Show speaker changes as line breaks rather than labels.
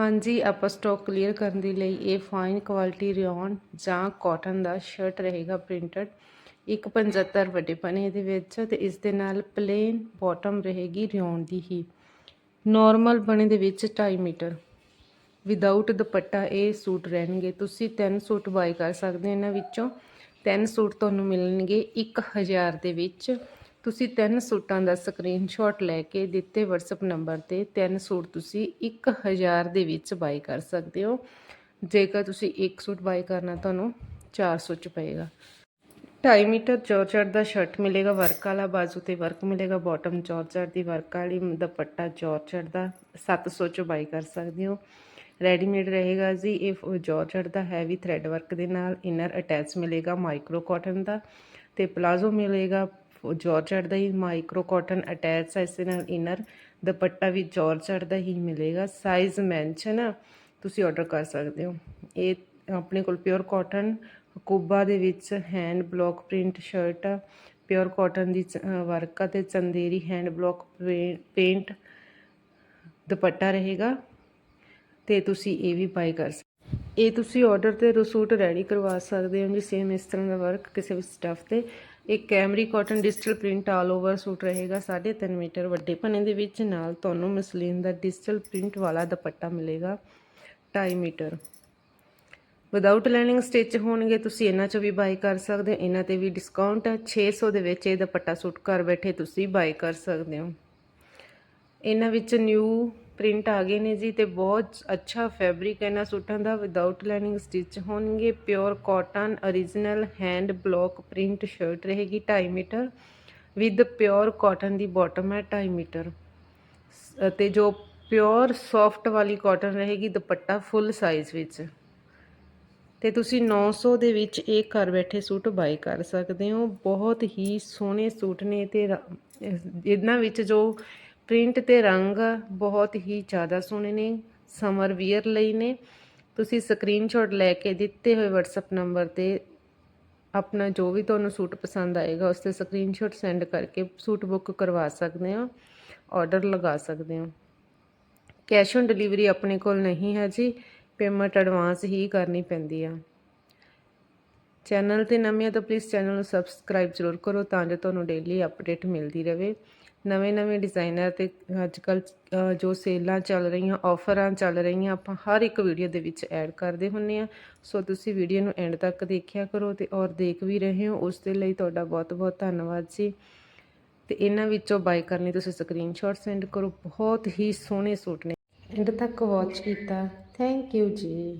ਹਾਂਜੀ, ਆਪਾਂ stock clear ਕਰਨ ਦੇ ਲਈ ਇਹ ਫਾਈਨ ਕੁਆਲਿਟੀ ਰਿਓਨ ਜਾਂ ਕਾਟਨ ਦਾ ਸ਼ਰਟ ਰਹੇਗਾ ਪ੍ਰਿੰਟਡ 175 ਵੱਡੇ ਪਨੇ ਦੇ ਵਿੱਚ ਤੇ ਇਸ ਦੇ ਨਾਲ ਪਲੇਨ ਬਾਟਮ ਰਹੇਗੀ ਰਿਓਨ ਦੀ ਹੀ। ਨਾਰਮਲ ਬਣੇ ਦੇ ਵਿੱਚ 2.5 ਮੀਟਰ। ਵਿਦਆਊਟ ਦੁਪੱਟਾ ਇਹ ਸੂਟ ਰਹਿਣਗੇ। ਤੁਸੀਂ ਤਿੰਨ ਸੂਟ ਬਾਈ ਕਰ ਸਕਦੇ ਇਹਨਾਂ ਵਿੱਚੋਂ। ਤਿੰਨ ਸੂਟ ਤੁਹਾਨੂੰ ਮਿਲਣਗੇ 1000 ਦੇ ਵਿੱਚ। ਤੁਸੀਂ ਤਿੰਨ ਸੂਟਾਂ ਦਾ ਸਕਰੀਨਸ਼ਾਟ ਲੈ ਕੇ ਦਿੱਤੇ WhatsApp ਨੰਬਰ ਤੇ ਤਿੰਨ ਸੂਟ ਤੁਸੀਂ 1000 ਦੇ ਵਿੱਚ ਬਾਈ ਕਰ ਸਕਦੇ ਹੋ। ਜੇਕਰ ਤੁਸੀਂ ਇੱਕ ਸੂਟ ਬਾਈ ਕਰਨਾ ਤੁਹਾਨੂੰ 400 ਚ ਪਏਗਾ। 2.5 ਮੀਟਰ ਜੋਰਜਟ ਦਾ ਸ਼ਰਟ ਮਿਲੇਗਾ ਵਰਕ ਵਾਲਾ, ਬਾਜ਼ੂ ਤੇ ਵਰਕ ਮਿਲੇਗਾ ਬਾਟਮ ਜੋਰਜਟ ਦੀ ਵਰਕ ਵਾਲੀ, ਦੁਪੱਟਾ ਜੋਰਜਟ ਦਾ 700 ਚ ਬਾਈ ਕਰ ਸਕਦੇ ਹੋ। ਰੈਡੀਮੇਡ ਰਹੇਗਾ ਜੀ, ਇਹ ਜੋਰਜਟ ਦਾ ਹੈਵੀ ਥ੍ਰੈਡ ਵਰਕ ਦੇ ਨਾਲ ਇਨਰ ਅਟੈਚ ਮਿਲੇਗਾ ਮਾਈਕਰੋ ਕਾਟਨ ਦਾ ਤੇ ਪਲਾਜ਼ੋ ਮਿਲੇਗਾ ਜੋਰਜਟ ਦਾ ਹੀ ਮਾਈਕਰੋ ਕਾਟਨ ਅਟੈਚ ਹੈ, ਇਸ ਦੇ ਨਾਲ ਇਨਰ ਦੁਪੱਟਾ ਵੀ ਜੋਰਜਟ ਦਾ ਹੀ ਮਿਲੇਗਾ। ਸਾਈਜ਼ ਮੈਂਸ਼ਨ ਤੁਸੀਂ ਆਰਡਰ ਕਰ ਸਕਦੇ ਹੋ। ਇਹ ਆਪਣੇ ਕੋਲ ਪਿਓਰ ਕਾਟਨ ਕੋਬਾ ਦੇ ਵਿੱਚ hand block print shirt pure cotton ਦੀ ਵਰਕ ਅਤੇ ਚੰਦੇਰੀ ਹੈਂਡ ਬਲੌਕ ਪੇਂਟ ਦੁਪੱਟਾ ਰਹੇਗਾ ਤੇ ਤੁਸੀਂ ਇਹ ਵੀ ਬਾਈ ਕਰ ਸਕਦੇ ਇਹ ਤੁਸੀਂ ਆਰਡਰ ਤੇ ਸੂਟ ਰੈਡੀ ਕਰਵਾ ਸਕਦੇ ਹੋ ਜੀ ਸੇਮ ਇਸ ਤਰ੍ਹਾਂ ਦਾ ਵਰਕ ਕਿਸੇ ਵੀ ਸਟਫ ਤੇ। ਇੱਕ Camry cotton digital print all over suit ਰਹੇਗਾ 3.5 ਮੀਟਰ ਵੱਡੇ ਪਨੇ ਦੇ ਵਿੱਚ। ਨਾਲ ਤੁਹਾਨੂੰ ਮਸਲੀਨ ਦਾ ਡਿਜੀਟਲ ਪ੍ਰਿੰਟ ਵਾਲਾ ਦੁਪੱਟਾ ਮਿਲੇਗਾ 2.5 ਮੀਟਰ। ਵਿਦਆਊਟ ਲਾਈਨਿੰਗ ਸਟਿਚ ਹੋਣਗੇ, ਤੁਸੀਂ ਇਹਨਾਂ ਚੋਂ ਵੀ ਬਾਈ ਕਰ ਸਕਦੇ ਹੋ। ਇਹਨਾਂ ਤੇ ਵੀ ਡਿਸਕਾਊਂਟ ਹੈ। 600 ਦੇ ਵਿੱਚ ਇਹ ਦੁਪੱਟਾ ਸੂਟ ਘਰ ਬੈਠੇ ਤੁਸੀਂ ਬਾਈ ਕਰ ਸਕਦੇ ਹੋ। ਇਹਨਾਂ ਵਿੱਚ ਨਿਊ ਪ੍ਰਿੰਟ ਆ ਗਏ ਨੇ ਜੀ ਤੇ ਬਹੁਤ ਅੱਛਾ ਫੈਬਰਿਕ ਹੈ। ਇਹਨਾਂ ਸੂਟਾਂ ਦਾ ਵਿਦਆਊਟ ਲਾਈਨਿੰਗ ਸਟਿਚ ਹੋਣਗੇ। Pure cotton origignal hand block print shirt ਰਹੇਗੀ 2.5 ਮੀਟਰ। ਵਿਦ ਪਿਓਰ ਕਾਟਨ ਦੀ ਬਾਟਮ ਹੈ 2.5 ਮੀਟਰ। ਅਤੇ ਜੋ ਪਿਓਰ ਸੌਫਟ ਵਾਲੀ ਕਾਟਨ ਰਹੇਗੀ ਦੁਪੱਟਾ ਫੁੱਲ ਸਾਈਜ਼ ਵਿੱਚ। ਤੇ ਤੁਸੀਂ 900 ਦੇ ਵਿੱਚ ਇਹ ਘਰ ਬੈਠੇ ਸੂਟ ਬਾਈ ਕਰ ਸਕਦੇ ਹੋ। ਬਹੁਤ ਹੀ ਸੋਹਣੇ ਸੂਟ ਨੇ ਤੇ ਇਹਨਾਂ ਵਿੱਚ ਜੋ ਪ੍ਰਿੰਟ ਤੇ ਰੰਗ ਬਹੁਤ ਹੀ ਜ਼ਿਆਦਾ ਸੋਹਣੇ ਨੇ, ਸਮਰ ਵੀਅਰ ਲਈ ਨੇ। ਤੁਸੀਂ ਸਕਰੀਨਸ਼ਾਟ ਲੈ ਕੇ ਦਿੱਤੇ ਹੋਏ WhatsApp ਨੰਬਰ ਤੇ ਆਪਣਾ ਜੋ ਵੀ ਤੁਹਾਨੂੰ ਸੂਟ ਪਸੰਦ ਆਏਗਾ, ਉਸ ਤੇ ਸਕਰੀਨਸ਼ਾਟ ਸੈਂਡ ਕਰਕੇ ਸੂਟ ਬੁੱਕ ਕਰਵਾ ਸਕਦੇ ਹੋ, ਆਰਡਰ ਲਗਾ ਸਕਦੇ ਹੋ। ਕੈਸ਼ ਔਨ ਡਿਲੀਵਰੀ ਆਪਣੇ ਕੋਲ ਨਹੀਂ ਹੈ ਜੀ, ਪੇਮੈਂਟ ਐਡਵਾਂਸ ਹੀ ਕਰਨੀ ਪੈਂਦੀ ਆ। ਚੈਨਲ ਤੇ ਨਵੇਂ ਆ ਤਾਂ ਪਲੀਜ਼ ਚੈਨਲ ਨੂੰ ਸਬਸਕ੍ਰਾਈਬ ਜ਼ਰੂਰ ਕਰੋ ਤਾਂ ਜੋ ਤੁਹਾਨੂੰ ਡੇਲੀ ਅਪਡੇਟ ਮਿਲਦੀ ਰਹੇ। ਨਵੇਂ-ਨਵੇਂ ਡਿਜ਼ਾਈਨਰ ਤੇ ਅੱਜਕੱਲ ਜੋ ਸੇਲਾਂ ਚੱਲ ਰਹੀਆਂ ਆਫਰਾਂ ਚੱਲ ਰਹੀਆਂ, ਆਪਾਂ ਹਰ ਇੱਕ ਵੀਡੀਓ ਦੇ ਵਿੱਚ ਐਡ ਕਰਦੇ ਹੁੰਨੇ ਆ। ਸੋ ਤੁਸੀਂ ਵੀਡੀਓ ਨੂੰ ਐਂਡ ਤੱਕ ਦੇਖਿਆ ਕਰੋ ਤੇ ਔਰ ਦੇਖ ਵੀ ਰਹੇ ਹੋ। ਉਸ ਦੇ ਲਈ ਤੁਹਾਡਾ ਬਹੁਤ-ਬਹੁਤ ਧੰਨਵਾਦ ਜੀ। ਤੇ ਇਹਨਾਂ ਵਿੱਚੋਂ ਬਾਈ ਕਰਨੀ ਤੁਸੀਂ ਸਕਰੀਨਸ਼ਾਟ ਸੈਂਡ ਕਰੋ। ਬਹੁਤ ਹੀ ਸੋਹਣੇ ਸੂਟ ਨੇ। ਐਂਡ ਤੱਕ ਵਾਚ ਕੀਤਾ। ਥੈਂਕ ਯੂ ਜੀ।